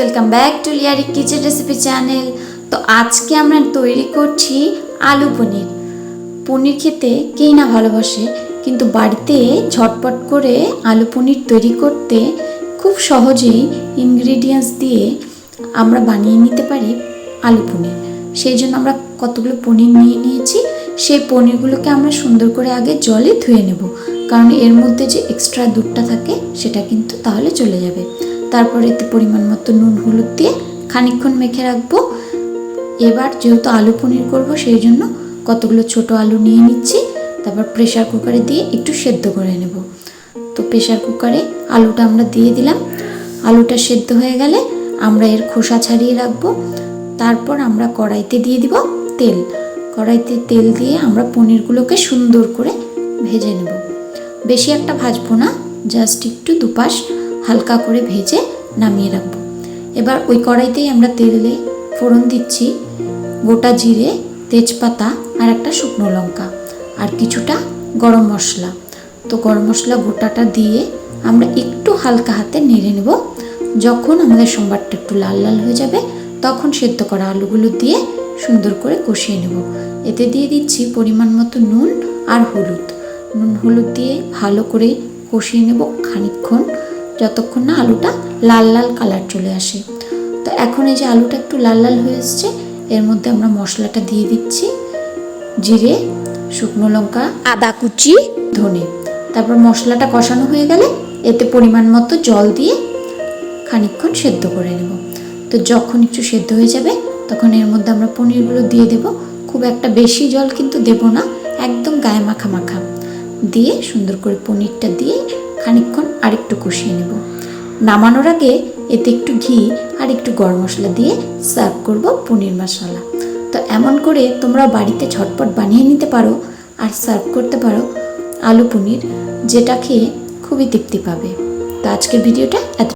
Welcome back to লিয়ারি kitchen recipe channel তো আজকে আমরা তৈরি করছি আলু পনির। পনির খেতে কেই না ভালোবাসে, কিন্তু বাড়িতে ঝটপট করে আলু পনির তৈরি করতে খুব সহজেই ইনগ্রিডিয়েন্টস দিয়ে আমরা বানিয়ে নিতে পারি আলু পনির। সেই জন্য আমরা কতগুলো পনির নিয়ে নিয়েছি, সেই পনিরগুলোকে আমরা সুন্দর করে আগে জলে ধুয়ে নেব। কারণ এর মধ্যে যে এক্সট্রা দুধটা থাকে, সেটা কিন্তু তাহলে চলে যাবে। তারপরে এতে পরিমাণ মতো নুন, হলুদ দিয়ে খানিকক্ষণ মেখে রাখব। এবার যেহেতু আলু পনির করব, সেই জন্য কতগুলো ছোট আলু নিয়ে নিচ্ছি। তারপর প্রেশার কুকারে দিয়ে একটু সেদ্ধ করে নেব। তো প্রেশার কুকারে আলুটা আমরা দিয়ে দিলাম। আলুটা সেদ্ধ হয়ে গেলে আমরা এর খোসা ছাড়িয়ে রাখব। তারপর আমরা কড়াইতে দিয়ে দিব তেল। কড়াইতে তেল দিয়ে আমরা পনিরগুলোকে সুন্দর করে ভেজে নেব। বেশি একটা ভাজবো না, জাস্ট একটু দুপাশ হালকা করে ভেজে নামিয়ে রাখব। এবার ওই কড়াইতেই আমরা তেলে ফোড়ন দিচ্ছি গোটা জিরে, তেজপাতা আর একটা শুকনো লঙ্কা আর কিছুটা গরম মশলা। তো গরম মশলা গোটাটা দিয়ে আমরা একটু হালকা হাতে নেড়ে নেব। যখন আমাদের সোমবারটা একটু লাল লাল হয়ে যাবে, তখন সেদ্ধ করা আলুগুলো দিয়ে সুন্দর করে কষিয়ে নেব। এতে দিয়ে দিচ্ছি পরিমাণ মতো নুন আর হলুদ। নুন হলুদ দিয়ে ভালো করে কষিয়ে নেব খানিকক্ষণ। যতক্ষণ না আলুটা লাল লাল কালার চলে আসে। তো এখন এই যে আলুটা একটু লাল লাল হয়ে এসছে, এর মধ্যে আমরা মশলাটা দিয়ে দিচ্ছি, জিরে, শুকনো লঙ্কা, আদা কুচি, ধনে। তারপর মশলাটা কষানো হয়ে গেলে এতে পরিমাণ মতো জল দিয়ে খানিকক্ষণ সেদ্ধ করে নেব। তো যখন একটু সেদ্ধ হয়ে যাবে, তখন এর মধ্যে আমরা পনিরগুলো দিয়ে দেব। খুব একটা বেশি জল কিন্তু দেব না, একদম গায়ে মাখা মাখা। দিয়ে সুন্দর করে পনিরটা দিয়ে খানিকক্ষণ আরেকটু কষিয়ে নেব। নামানোর আগে এতে একটু ঘি আর একটু গরম মশলা দিয়ে সার্ভ করব পনির মশলা। তো এমন করে তোমরা বাড়িতে ঝটপট বানিয়ে নিতে পারো আর সার্ভ করতে পারো আলু পনির, যেটা খেয়ে খুবই তৃপ্তি পাবে। তো আজকের ভিডিওটা এত